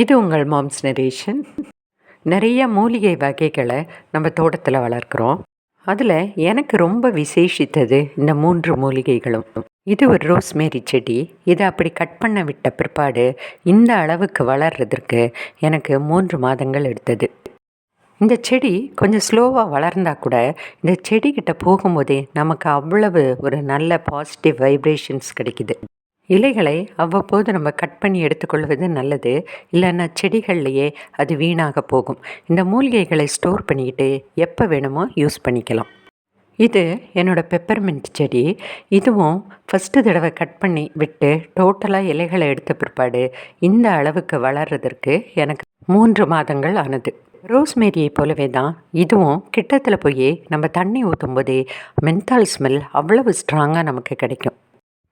இது உங்கள் moms narration. நிறைய மூலிகை வகைகளை நம்ம தோட்டத்தில் வளர்க்குறோம். அதில் எனக்கு ரொம்ப விசேஷித்தது இந்த மூன்று மூலிகைகளும். இது ஒரு ரோஸ்மேரி செடி. இதை அப்படி கட் பண்ண விட்ட பிற்பாடு இந்த அளவுக்கு வளர்றதற்கு எனக்கு மூன்று மாதங்கள் எடுத்தது. இந்த செடி கொஞ்சம் ஸ்லோவாக வளர்ந்தா கூட இந்த செடிக்கிட்ட போகும்போதே நமக்கு அவ்வளவு ஒரு நல்ல பாசிட்டிவ் வைப்ரேஷன்ஸ் கிடைக்குது. இலைகளை அவ்வப்போது நம்ம கட் பண்ணி எடுத்துக்கொள்வது நல்லது. இல்லைன்னா செடிகள்லையே அது வீணாக போகும். இந்த மூலிகைகளை ஸ்டோர் பண்ணிக்கிட்டு எப்போ வேணுமோ யூஸ் பண்ணிக்கலாம். இது என்னோடய பெப்பர்மெண்ட் செடி. இதுவும் ஃபஸ்ட்டு தடவை கட் பண்ணி விட்டு டோட்டலாக இலைகளை எடுத்த பிற்பாடு இந்த அளவுக்கு வளர்கிறதுக்கு எனக்கு மூன்று மாதங்கள் ஆனது. ரோஸ்மேரியை போலவே தான் இதுவும் கிட்டத்தில் போய் நம்ம தண்ணி ஊற்றும் போதே மென்தால் ஸ்மெல் அவ்வளவு ஸ்ட்ராங்காக நமக்கு கிடைக்கும்.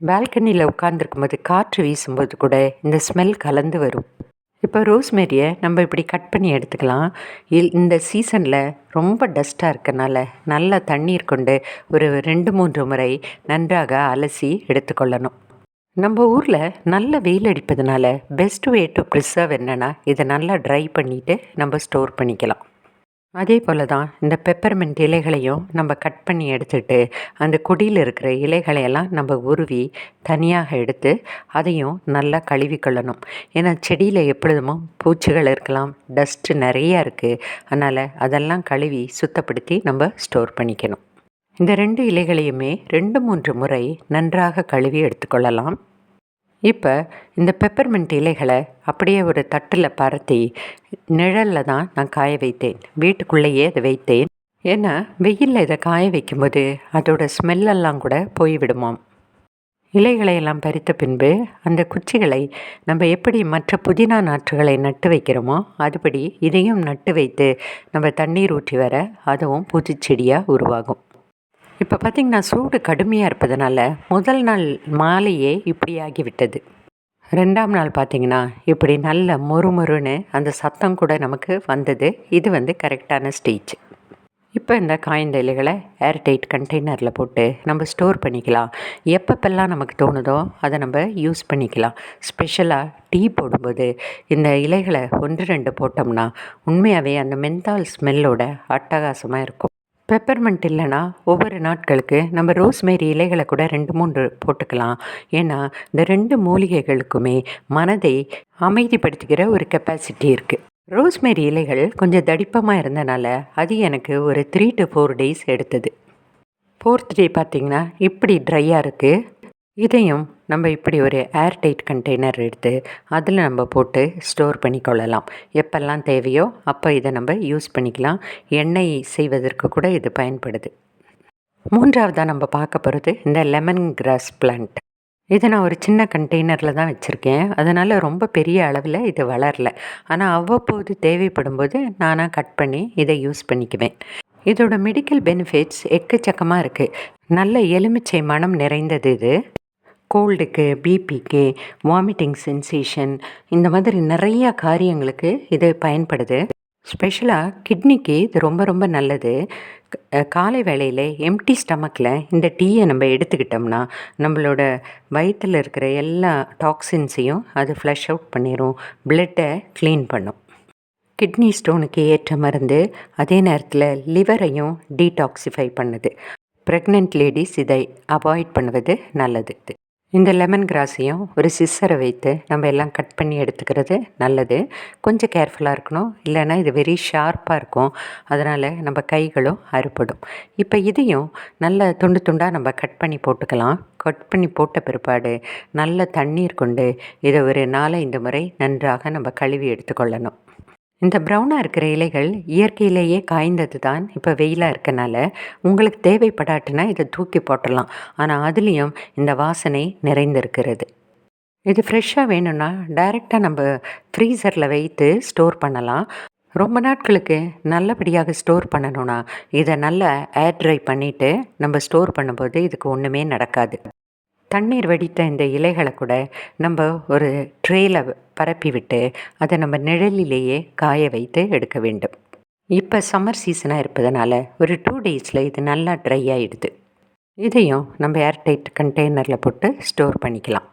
பால்கனியில் உட்காந்துருக்கும் போது காற்று வீசும்போது கூட இந்த ஸ்மெல் கலந்து வரும். இப்போ ரோஸ்மேரியை நம்ம இப்படி கட் பண்ணி எடுத்துக்கலாம். இல் இந்த சீசனில் ரொம்ப டஸ்ட்டாக இருக்கனால நல்லா தண்ணீர் கொண்டு ஒரு ரெண்டு மூன்று முறை நன்றாக அலசி எடுத்துக்கொள்ளணும். நம்ம ஊரில் நல்ல வெயில் அடிப்பதுனால பெஸ்ட் வே டு ப்ரிசர்வ் என்னென்னா இதை நல்லா ட்ரை பண்ணிவிட்டு நம்ம ஸ்டோர் பண்ணிக்கலாம். அதே போல் தான் இந்த பெப்பர்மெண்ட் இலைகளையும் நம்ம கட் பண்ணி எடுத்துட்டு அந்த கொடியில் இருக்கிற இலைகளையெல்லாம் நம்ம உருவி தனியாக எடுத்து அதையும் நல்லா கழுவி கொள்ளணும். ஏன்னா செடியில் எப்பொழுதுமோ பூச்சிகள் இருக்கலாம் டஸ்ட்டு நிறையா இருக்குது அதனால் அதெல்லாம் கழுவி சுத்தப்படுத்தி நம்ம ஸ்டோர் பண்ணிக்கணும். இந்த ரெண்டு இலைகளையுமே ரெண்டு மூன்று முறை நன்றாக கழுவி எடுத்துக்கொள்ளலாம். இப்போ இந்த பெப்பர்மெண்ட் இலைகளை அப்படியே ஒரு தட்டில் பரத்தி நிழலில் தான் நான் காய வைத்தேன். வீட்டுக்குள்ளேயே அதை வைத்தேன். ஏன்னா வெயிலில் இதை காய வைக்கும்போது அதோட ஸ்மெல்லெல்லாம் கூட போய்விடுமாம் இலைகளை எல்லாம் பறித்த பின்பு அந்த குச்சிகளை நம்ம எப்படி மற்ற புதினா நாற்றுகளை நட்டு வைக்கிறோமோ அதுபடி இதையும் நட்டு வைத்து நம்ம தண்ணீர் ஊற்றி வர அதுவும் புதுச்செடியாக உருவாகும். இப்போ பார்த்திங்கன்னா சூடு கடுமையாக இருப்பதனால முதல் நாள் மாலையே இப்படி ஆகிவிட்டது ரெண்டாம் நாள் பார்த்திங்கன்னா இப்படி நல்ல மொறுமொறுன்னு அந்த சத்தம் கூட நமக்கு வந்தது. இது வந்து கரெக்டான ஸ்டேஜ் இப்போ இந்த காய்ந்த இலைகளை ஏர்டைட் கண்டெய்னரில் போட்டு நம்ம ஸ்டோர் பண்ணிக்கலாம். எப்பப்பெல்லாம் நமக்கு தோணுதோ அதை நம்ம யூஸ் பண்ணிக்கலாம். ஸ்பெஷலாக டீ போடும்போது இந்த இலைகளை ஒன்று ரெண்டு போட்டோம்னா உண்மையாகவே அந்த மென்தால் ஸ்மெல்லோட அட்டகாசமாக இருக்கும். பெப்பர்மெண்ட் இல்லைன்னா ஒவ்வொரு நாட்களுக்கு நம்ம ரோஸ்மேரி இலைகளை கூட ரெண்டு மூன்று போட்டுக்கலாம். ஏன்னா இந்த ரெண்டு மூலிகைகளுக்குமே மனதை அமைதிப்படுத்திக்கிற ஒரு கெப்பாசிட்டி இருக்குது ரோஸ்மேரி இலைகள் கொஞ்சம் தடிப்பமாக இருந்தனால அது எனக்கு ஒரு த்ரீ டு ஃபோர் டேஸ் எடுத்தது. ஃபோர்த் டே பார்த்திங்கன்னா இப்படி ட்ரையாக இருக்குது இதையும் நம்ம இப்படி ஒரு ஏர் டைட் கண்டெய்னர் எடுத்து அதில் நம்ம போட்டு ஸ்டோர் பண்ணிக்கொள்ளலாம். எப்பெல்லாம் தேவையோ அப்போ இதை நம்ம யூஸ் பண்ணிக்கலாம். எண்ணெய் செய்வதற்கு கூட இது பயன்படுது. மூன்றாவதாக நம்ம பார்க்க போகிறது இந்த லெமன் கிராஸ் பிளான்ட் இதை நான் ஒரு சின்ன கண்டெய்னரில் தான் வச்சுருக்கேன். அதனால் ரொம்ப பெரிய அளவில் இது வளரல. ஆனால் அவ்வப்போது தேவைப்படும் போது நானாக கட் பண்ணி இதை யூஸ் பண்ணிக்குவேன். இதோட மெடிக்கல் பெனிஃபிட்ஸ் எக்கச்சக்கமாக இருக்குது நல்ல எலுமிச்சை மனம் நிறைந்தது இது. கோல்டுக்கு பிபிக்கு வாமிட்டிங் சென்சேஷன் இந்த மாதிரி நிறையா காரியங்களுக்கு இது பயன்படுது. ஸ்பெஷலாக கிட்னிக்கு இது ரொம்ப ரொம்ப நல்லது. காலை வேளையில் எம்டி ஸ்டமக்கில் இந்த டீயை நம்ம எடுத்துக்கிட்டோம்னா நம்மளோட வயிற்றில் இருக்கிற எல்லா டாக்ஸின்ஸையும் அது ஃப்ளஷ் அவுட் பண்ணிடும் பிளட்டை க்ளீன் பண்ணும். கிட்னி ஸ்டோனுக்கு ஏற்ற மருந்து அதே நேரத்தில் லிவரையும் டீடாக்சிஃபை பண்ணுது. ப்ரெக்னென்ட் லேடிஸ் இதை அவாய்ட் பண்ணுவது நல்லது. இந்த லெமன் கிராஸையும் ஒரு சிஸ்ஸரை வைத்து நம்ம எல்லாம் கட் பண்ணி எடுத்துக்கிறது நல்லது. கொஞ்சம் கேர்ஃபுல்லாக இருக்கணும். இல்லைன்னா இது வெரி ஷார்ப்பாக இருக்கும். அதனால் நம்ம கைகளும் அறுப்படும் இப்போ இதையும் நல்ல துண்டு துண்டாக நம்ம கட் பண்ணி போட்டுக்கலாம். கட் பண்ணி போட்ட பிற்பாடு நல்ல தண்ணீர் கொண்டு இதை ஒரு நாலஞ்சு முறை நன்றாக நம்ம கழுவி எடுத்துக்கொள்ளணும். இந்த ப்ரௌனாக இருக்கிற இலைகள் இயற்கையிலேயே காய்ந்தது தான் இப்போ வெயிலாக இருக்கனால உங்களுக்கு தேவைப்படாட்டுனா இதை தூக்கி போட்டலாம் ஆனால் அதுலேயும் இந்த வாசனை நிறைந்திருக்கிறது. இது ஃப்ரெஷ்ஷாக வேணும்னா டைரெக்டாக நம்ம ஃப்ரீசரில் வைத்து ஸ்டோர் பண்ணலாம். ரொம்ப நாட்களுக்கு நல்லபடியாக ஸ்டோர் பண்ணணும்னா இதை நல்லா ஏர் ட்ரை பண்ணிவிட்டு நம்ம ஸ்டோர் பண்ணும்போது இதுக்கு ஒன்றுமே நடக்காது. தண்ணீர் வடித்த இந்த இலைகளை கூட நம்ம ஒரு ட்ரேயில் பரப்பி விட்டு அதை நம்ம நிழலிலேயே காய வைத்து எடுக்க வேண்டும். இப்போ சம்மர் சீசனாக இருப்பதனால ஒரு டூ டேஸில் இது நல்லா ட்ரை ஆகிடுது இதையும் நம்ம ஏர்டைட் கண்டெய்னரில் போட்டு ஸ்டோர் பண்ணிக்கலாம்.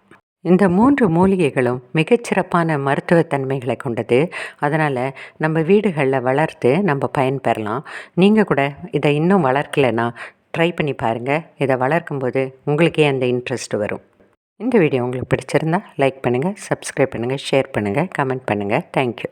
இந்த மூன்று மூலிகைகளும் மிகச்சிறப்பான மருத்துவத்தன்மைகளை கொண்டது. அதனால் நம்ம வீடுகளில் வளர்த்து நம்ம பயன்பெறலாம். நீங்கள் கூட இதை இன்னும் வளர்க்கலைன்னா ட்ரை பண்ணி பாருங்கள் இதை வளர்க்கும்போது உங்களுக்கே அந்த இன்ட்ரெஸ்ட் வரும். இந்த வீடியோ உங்களுக்கு பிடிச்சிருந்தா லைக் பண்ணுங்கள் சப்ஸ்கிரைப் பண்ணுங்கள் ஷேர் பண்ணுங்கள் கமெண்ட் பண்ணுங்கள் தேங்க்யூ